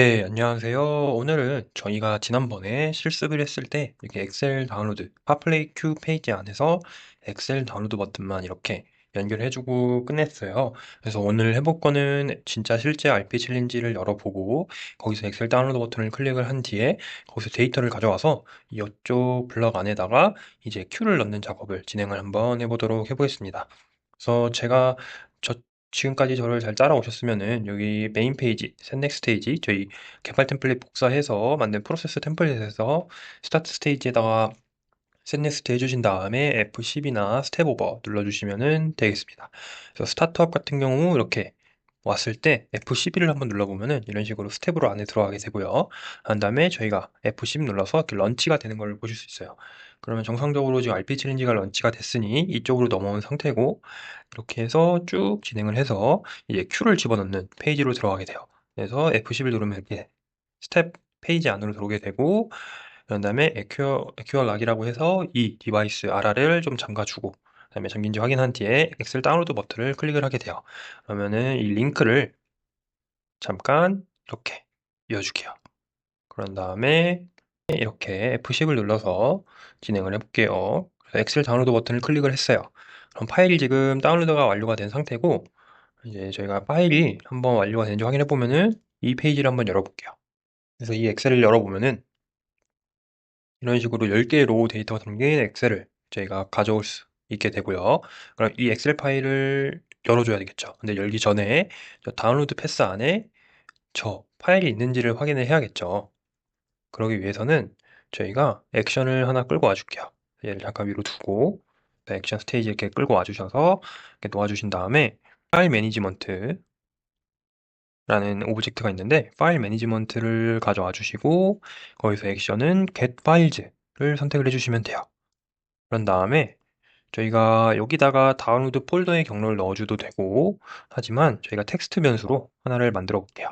네, 안녕하세요. 오늘은 저희가 지난번에 실습을 했을 때 이렇게 엑셀 다운로드, 파플레이 큐 페이지 안에서 엑셀 다운로드 버튼만 이렇게 연결해주고 끝냈어요. 그래서 오늘 해볼 거는 진짜 실제 RP 챌린지를 열어보고 거기서 엑셀 다운로드 버튼을 클릭을 한 뒤에 거기서 데이터를 가져와서 이쪽 블럭 안에다가 이제 큐를 넣는 작업을 진행을 한번 해보도록 해보겠습니다. 그래서 제가 저 지금까지 저를 잘 따라오셨으면은 여기 메인 페이지, 셋넥 스테이지, 저희 개발 템플릿 복사해서 만든 프로세스 템플릿에서 스타트 스테이지에다가 셋넥스트 해주신 다음에 F10이나 스텝 오버 눌러주시면 되겠습니다. 그래서 스타트업 같은 경우 이렇게 왔을 때 F11을 한번 눌러보면은 이런 식으로 스텝으로 안에 들어가게 되고요. 한 다음에 저희가 F10 눌러서 이렇게 런치가 되는 걸 보실 수 있어요. 그러면 정상적으로 지금 RP 챌린지가 런치가 됐으니 이쪽으로 넘어온 상태고 이렇게 해서 쭉 진행을 해서 이제 Q를 집어넣는 페이지로 들어가게 돼요. 그래서 F11 누르면 이렇게 스텝 페이지 안으로 들어오게 되고 그런 다음에 에큐어 락이라고 해서 이 디바이스 RR을 좀 잠가주고 그 다음에 잠긴지 확인한 뒤에 엑셀 다운로드 버튼을 클릭을 하게 돼요. 그러면은 이 링크를 잠깐 이렇게 이어줄게요. 그런 다음에 이렇게 F10을 눌러서 진행을 해볼게요. 엑셀 다운로드 버튼을 클릭을 했어요. 그럼 파일이 지금 다운로드가 완료가 된 상태고 이제 저희가 파일이 한번 완료가 되는지 확인해 보면은 이 페이지를 한번 열어볼게요. 그래서 이 엑셀을 열어보면은 이런 식으로 10개의 로우 데이터가 담긴 엑셀을 저희가 가져올 수 있게 되고요. 그럼 이 엑셀 파일을 열어줘야 되겠죠. 근데 열기 전에 다운로드 패스 안에 저 파일이 있는지를 확인을 해야겠죠. 그러기 위해서는 저희가 액션을 하나 끌고 와줄게요. 얘를 잠깐 위로 두고 액션 스테이지 이렇게 끌고 와주셔서 이렇게 놓아주신 다음에 파일 매니지먼트 라는 오브젝트가 있는데 파일 매니지먼트를 가져와 주시고 거기서 액션은 get files를 선택을 해주시면 돼요. 그런 다음에 저희가 여기다가 다운로드 폴더의 경로를 넣어줘도 되고 하지만 저희가 텍스트 변수로 하나를 만들어 볼게요.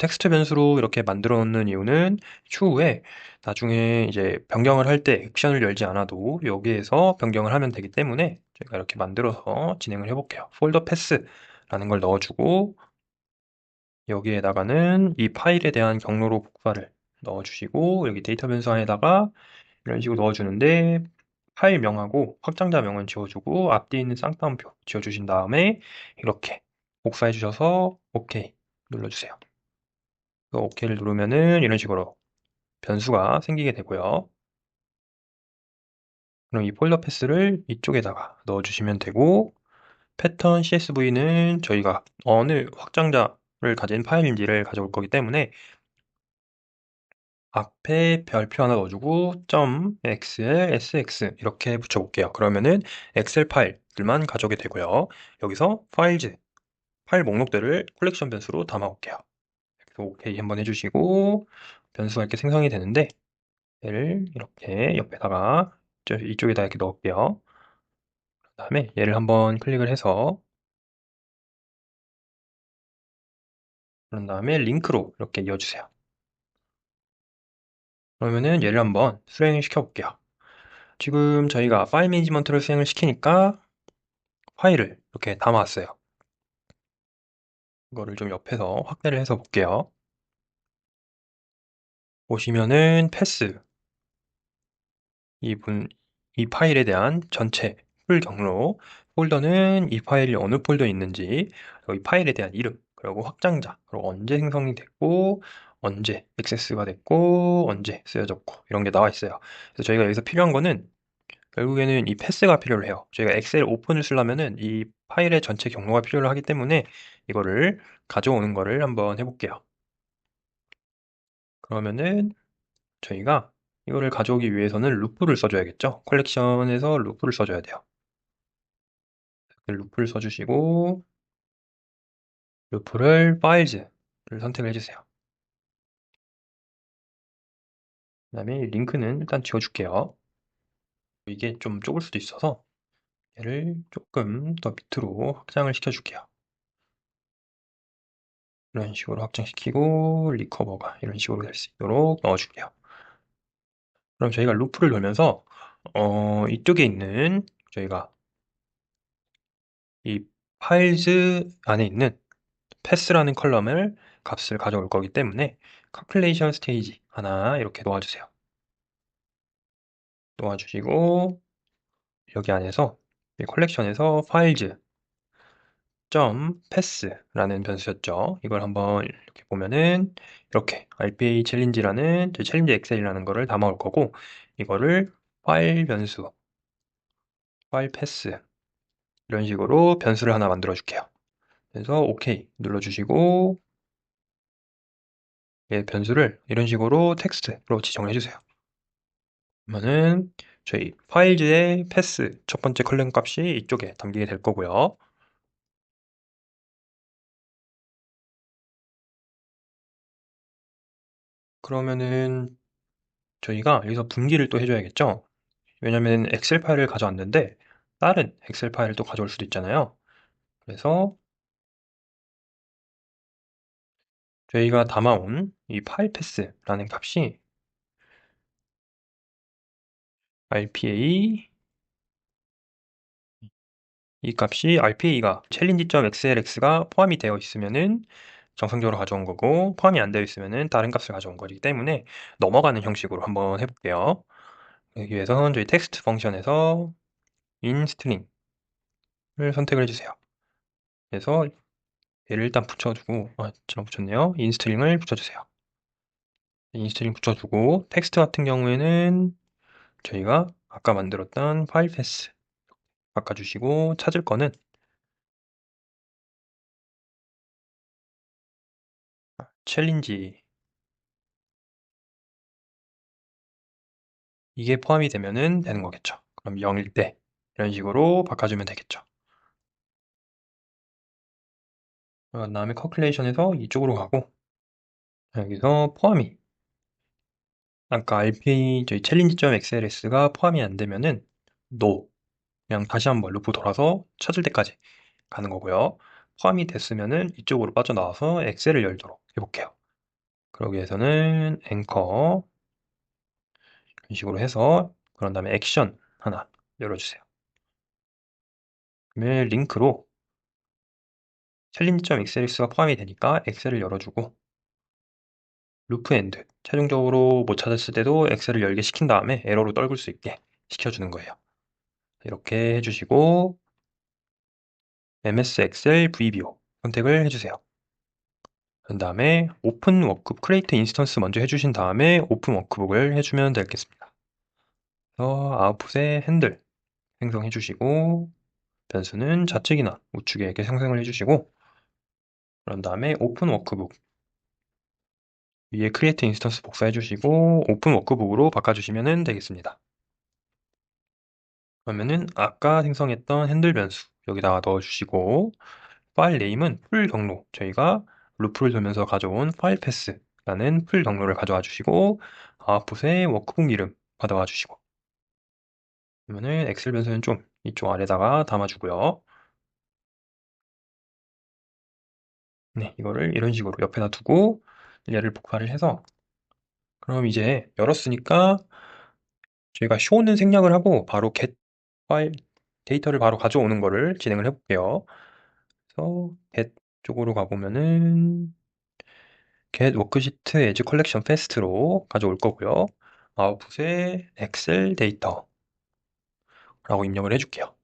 텍스트 변수로 이렇게 만들어 놓는 이유는 추후에 나중에 이제 변경을 할 때 액션을 열지 않아도 여기에서 변경을 하면 되기 때문에 저희가 이렇게 만들어서 진행을 해볼게요. 폴더 패스라는 걸 넣어주고 여기에다가는 이 파일에 대한 경로로 복사를 넣어주시고 여기 데이터 변수 안에다가 이런 식으로 넣어주는데 파일명하고 확장자명은 지워주고 앞뒤에 있는 쌍따옴표 지워주신 다음에 이렇게 복사해 주셔서 OK 눌러주세요. OK를 누르면은 이런 식으로 변수가 생기게 되고요. 그럼 이 폴더 패스를 이쪽에다가 넣어주시면 되고 패턴 CSV는 저희가 어느 확장자를 가진 파일인지를 가져올 거기 때문에 앞에 별표 하나 넣어주고 .xl sx 이렇게 붙여볼게요. 그러면은 엑셀 파일들만 가져오게 되고요. 여기서 파일즈 파일 목록들을 콜렉션 변수로 담아올게요. 오케이 한번 해주시고 변수가 이렇게 생성이 되는데 얘를 이렇게 옆에다가 이쪽에다 이렇게 넣을게요. 그 다음에 얘를 한번 클릭을 해서 그런 다음에 링크로 이렇게 이어주세요. 그러면은 얘를 한번 수행을 시켜볼게요. 지금 저희가 파일 매니지먼트를 수행을 시키니까 파일을 이렇게 담아왔어요. 이거를 좀 옆에서 확대를 해서 볼게요. 보시면은 패스 이 분 이 파일에 대한 전체 풀 경로 폴더는 이 파일이 어느 폴더에 있는지 이 파일에 대한 이름 그리고 확장자 그리고 언제 생성이 됐고 언제 액세스가 됐고 언제 쓰여졌고 이런 게 나와 있어요. 그래서 저희가 여기서 필요한 거는 결국에는 이 패스가 필요해요. 저희가 엑셀 오픈을 쓰려면은 이 파일의 전체 경로가 필요를 하기 때문에 이거를 가져오는 거를 한번 해볼게요. 그러면은 저희가 이거를 가져오기 위해서는 루프를 써줘야겠죠. 컬렉션에서 루프를 써줘야 돼요. 루프를 써주시고 루프를 파일즈를 선택을 해주세요. 그 다음에 링크는 일단 지워줄게요. 이게 좀 좁을 수도 있어서 얘를 조금 더 밑으로 확장을 시켜줄게요. 이런 식으로 확장시키고 리커버가 이런 식으로 될 수 있도록 넣어줄게요. 그럼 저희가 루프를 돌면서 어, 이쪽에 있는 저희가 이 파일즈 안에 있는 패스라는 컬럼을 값을 가져올 거기 때문에 calculation 스테이지 하나 이렇게 놓아주세요. 놓아주시고 여기 안에서 이 컬렉션에서 files 점 패스라는 변수였죠. 이걸 한번 이렇게 보면은 이렇게 RPA 챌린지라는 챌린지 엑셀이라는 거를 담아올 거고 이거를 파일 변수 파일 패스 이런 식으로 변수를 하나 만들어 줄게요. 그래서 OK 눌러 주시고 예, 변수를 이런 식으로 텍스트로 지정을 해주세요. 그러면은 저희 파일즈의 패스 첫 번째 컬럼 값이 이쪽에 담기게 될 거고요. 그러면은 저희가 여기서 분기를 또 해줘야겠죠? 왜냐면 엑셀 파일을 가져왔는데 다른 엑셀 파일을 또 가져올 수도 있잖아요. 그래서 저희가 담아온 이 파일 패스라는 값이 rpa 이 값이 rpa가 챌린지.xlx가 포함이 되어 있으면은 정상적으로 가져온 거고 포함이 안 되어 있으면은 다른 값을 가져온 거기 때문에 넘어가는 형식으로 한번 해볼게요. 여기 위해서는 저희 텍스트 펑션에서 inString을 선택을 해주세요. 그래서 얘를 일단 붙여주고 아, 잘못 붙였네요. inString을 붙여주세요. 인스트링 붙여주고 텍스트 같은 경우에는 저희가 아까 만들었던 파일 패스 바꿔주시고 찾을 거는 챌린지 이게 포함이 되면은 되는 거겠죠. 그럼 0일 때 이런 식으로 바꿔주면 되겠죠. 그 다음에 커큘레이션에서 이쪽으로 가고 여기서 포함이 아까 RPA 저희 챌린지.xls가 포함이 안 되면은 no 그냥 다시 한번 루프 돌아서 찾을 때까지 가는 거고요. 포함이 됐으면은 이쪽으로 빠져나와서 엑셀을 열도록 해볼게요. 그러기 위해서는 앵커 이런 식으로 해서 그런 다음에 액션 하나 열어주세요. 그러면 링크로 챌린지.xls가 포함이 되니까 엑셀을 열어주고 루프 엔드 최종적으로 못 찾았을 때도 엑셀을 열게 시킨 다음에 에러로 떨굴 수 있게 시켜주는 거예요. 이렇게 해주시고 MS 엑셀 VBO 선택을 해주세요. 그 다음에 오픈 워크 크레이트 인스턴스 먼저 해주신 다음에 오픈 워크북을 해주면 되겠습니다. 그래서 아웃풋에 핸들 생성해 주시고 변수는 좌측이나 우측에 이렇게 생성을 해주시고 그런 다음에 오픈 워크북 위에 크리에이트 인스턴스 복사해 주시고 오픈 워크북으로 바꿔 주시면 되겠습니다. 그러면은 아까 생성했던 핸들 변수 여기다가 넣어 주시고 파일 네임은 풀 경로 저희가 루프를 돌면서 가져온 파일 패스라는 풀 경로를 가져와 주시고 아웃풋에 워크북 이름 받아와 주시고 그러면은 엑셀 변수는 좀 이쪽 아래다가 담아주고요. 네, 이거를 이런 식으로 옆에다 두고 얘를 복사를 해서 그럼 이제 열었으니까 저희가 show는 생략을 하고 바로 get 파일 데이터를 바로 가져오는 거를 진행을 해볼게요. 그래서 get 쪽으로 가보면은 get worksheet as collection fast로 가져올 거고요. 아웃풋에 엑셀 데이터 라고 입력을 해줄게요.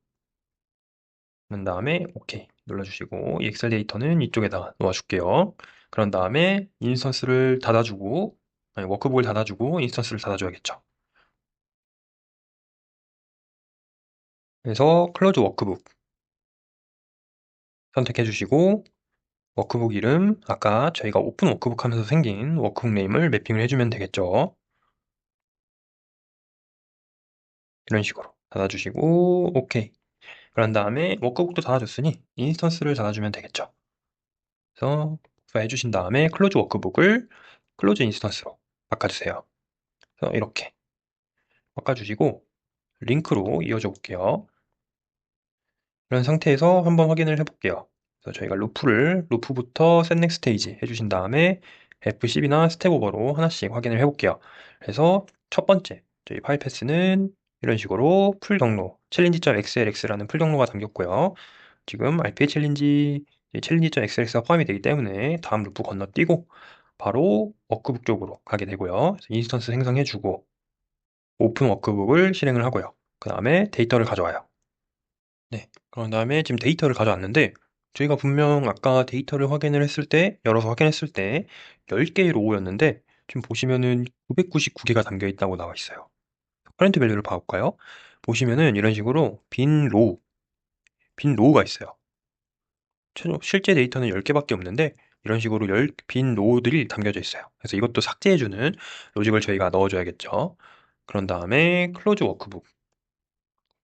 그런 다음에 OK 눌러주시고 이 엑셀 데이터는 이쪽에다 놓아줄게요. 그런 다음에 인스턴스를 닫아주고 아니, 워크북을 닫아주고 인스턴스를 닫아줘야겠죠. 그래서 클로즈 워크북 선택해 주시고 워크북 이름 아까 저희가 오픈 워크북 하면서 생긴 워크북 네임을 매핑을 해주면 되겠죠. 이런 식으로 닫아주시고 OK 그런 다음에 워크북도 닫아줬으니 인스턴스를 닫아주면 되겠죠. 그래서 복사해 주신 다음에 클로즈 워크북을 클로즈 인스턴스로 바꿔주세요. 그래서 이렇게 바꿔주시고 링크로 이어져 볼게요. 이런 상태에서 한번 확인을 해볼게요. 그래서 저희가 루프를 루프부터 셋넥 스테이지 해주신 다음에 F10이나 스텝 오버로 하나씩 확인을 해볼게요. 그래서 첫 번째 저희 파일 패스는 이런 식으로 풀 경로 챌린지.xlx라는 풀 경로가 담겼고요. 지금 RPA 챌린지 챌린지.xls가 포함이 되기 때문에 다음 루프 건너뛰고 바로 워크북 쪽으로 가게 되고요. 인스턴스 생성해주고 오픈 워크북을 실행을 하고요. 그 다음에 데이터를 가져와요. 네, 그런 다음에 지금 데이터를 가져왔는데 저희가 분명 아까 데이터를 확인을 했을 때 열어서 확인했을 때 10개의 로우였는데 지금 보시면은 999개가 담겨 있다고 나와 있어요. 커렌트 밸류를 봐볼까요? 보시면은 이런 식으로 빈 로우, 빈 로우가 있어요. 실제 데이터는 10개밖에 없는데 이런 식으로 10, 빈 로우들이 담겨져 있어요. 그래서 이것도 삭제해주는 로직을 저희가 넣어줘야겠죠. 그런 다음에 클로즈 워크북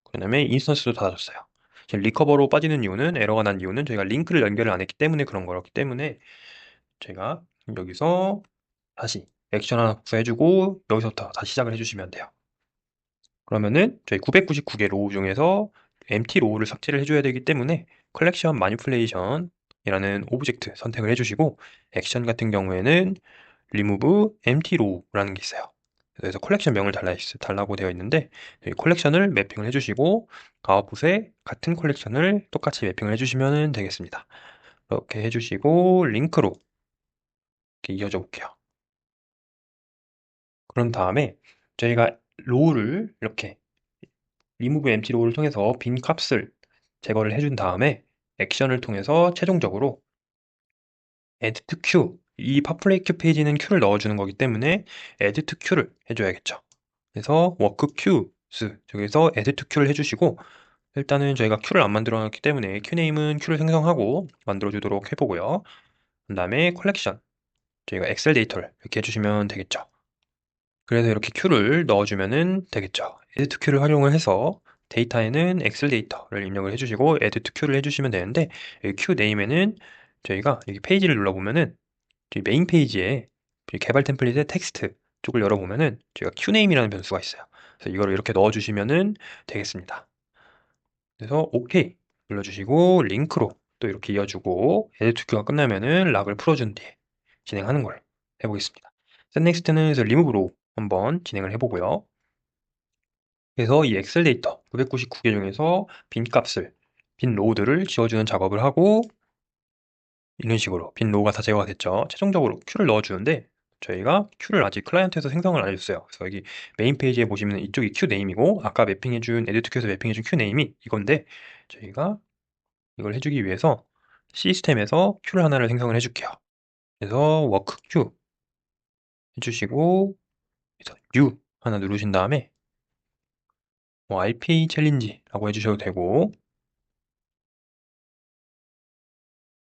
그 다음에 인스턴스도 닫아줬어요. 리커버로 빠지는 이유는 에러가 난 이유는 저희가 링크를 연결을 안 했기 때문에 그런 거였기 때문에 제가 여기서 다시 액션 하나 복사해주고 여기서부터 다시 시작을 해주시면 돼요. 그러면은 저희 999개 로우 중에서 empty 로우를 삭제를 해줘야 되기 때문에 컬렉션 마니플레이션이라는 오브젝트 선택을 해주시고 액션 같은 경우에는 remove empty row라는 게 있어요. 그래서 컬렉션 명을 달라, 달라고 되어 있는데 컬렉션을 매핑을 해주시고 아웃풋에 같은 컬렉션을 똑같이 매핑을 해주시면 되겠습니다. 이렇게 해주시고 링크로 이렇게 이어져 볼게요. 그런 다음에 저희가 로우를 이렇게 remove empty row를 통해서 빈 값을 제거를 해준 다음에 액션을 통해서 최종적으로 add to queue 이 파플레이 큐 페이지는 큐를 넣어주는 거기 때문에 add to queu를 해줘야겠죠. 그래서 work queues 저기서 add to queu를 해주시고 일단은 저희가 큐를 안 만들어 놨기 때문에 큐네임은 큐를 생성하고 만들어 주도록 해보고요. 그 다음에 컬렉션 저희가 엑셀 데이터를 이렇게 해주시면 되겠죠. 그래서 이렇게 큐를 넣어주면 되겠죠. add to queu를 활용을 해서 데이터에는 엑셀 데이터를 입력을 해주시고 add to queu를 해주시면 되는데 큐 네임에는 저희가 여기 페이지를 눌러보면은 메인 페이지에 개발 템플릿의 텍스트 쪽을 열어보면은 저희가 qname이라는 변수가 있어요. 그래서 이거를 이렇게 넣어주시면은 되겠습니다. 그래서 OK 눌러주시고 링크로 또 이렇게 이어주고 에드 투큐가 끝나면은 락을 풀어준 뒤에 진행하는 걸 해보겠습니다. 셋넥스트는 그래서 리무브로 한번 진행을 해보고요. 그래서 이 엑셀 데이터 999개 중에서 빈 값을 빈 로우들을 지워주는 작업을 하고 이런 식으로 빈 로우가 다 제거가 됐죠. 최종적으로 큐를 넣어주는데 저희가 큐를 아직 클라이언트에서 생성을 안 해줬어요. 그래서 여기 메인 페이지에 보시면 이쪽이 큐 네임이고 아까 매핑해준 에디트 큐에서 매핑해준 큐 네임이 이건데 저희가 이걸 해주기 위해서 시스템에서 큐를 하나를 생성을 해줄게요. 그래서 워크 큐 해주시고 그래서 U 하나 누르신 다음에 뭐 RPA 챌린지라고 해주셔도 되고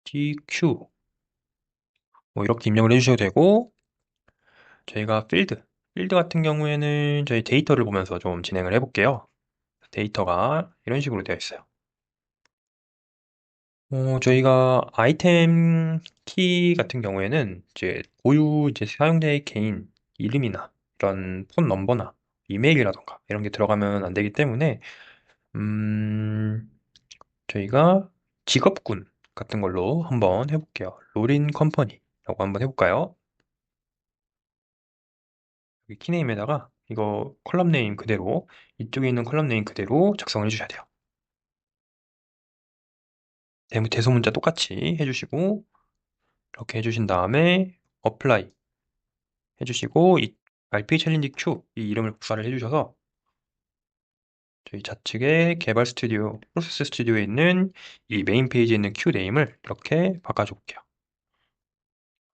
TQ 뭐 이렇게 입력을 해주셔도 되고 저희가 필드 필드 같은 경우에는 저희 데이터를 보면서 좀 진행을 해볼게요. 데이터가 이런 식으로 되어 있어요. 어, 저희가 아이템 키 같은 경우에는 이제 고유 이제 사용자의 개인 이름이나 이런 폰 넘버나 이메일이라던가 이런 게 들어가면 안 되기 때문에 음, 저희가 직업군 같은 걸로 한번 해볼게요. 로린 컴퍼니라고 한번 해볼까요? 여기 키네임에다가 이거 컬럼 네임 그대로 이쪽에 있는 컬럼 네임 그대로 작성을 해주셔야 돼요. 대문 대소문자 똑같이 해주시고 이렇게 해주신 다음에 어플라이 해주시고 이 RP 챌린지 Q 이 이름을 복사를 해주셔서 저희 좌측에 개발 스튜디오, 프로세스 스튜디오에 있는 이 메인 페이지에 있는 큐 네임을 이렇게 바꿔줘 볼게요.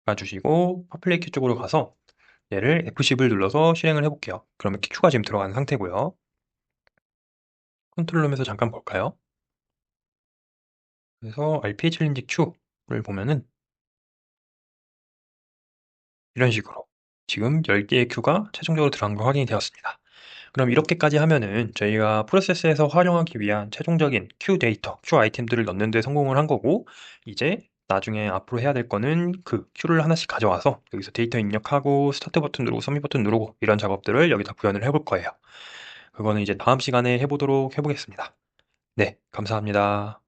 바꿔주시고 파플레이 큐 쪽으로 가서 얘를 F10을 눌러서 실행을 해볼게요. 그러면 큐가 지금 들어가는 상태고요. 컨트롤 룸에서 잠깐 볼까요? 그래서 RPA 챌린지 Q를 보면은 이런 식으로 지금 10개의 큐가 최종적으로 들어간 거 확인이 되었습니다. 그럼 이렇게까지 하면은 저희가 프로세스에서 활용하기 위한 최종적인 큐 데이터, 큐 아이템들을 넣는 데 성공을 한 거고 이제 나중에 앞으로 해야 될 거는 그 큐를 하나씩 가져와서 여기서 데이터 입력하고 스타트 버튼 누르고 서밋 버튼 누르고 이런 작업들을 여기다 구현을 해볼 거예요. 그거는 이제 다음 시간에 해보도록 해보겠습니다. 네, 감사합니다.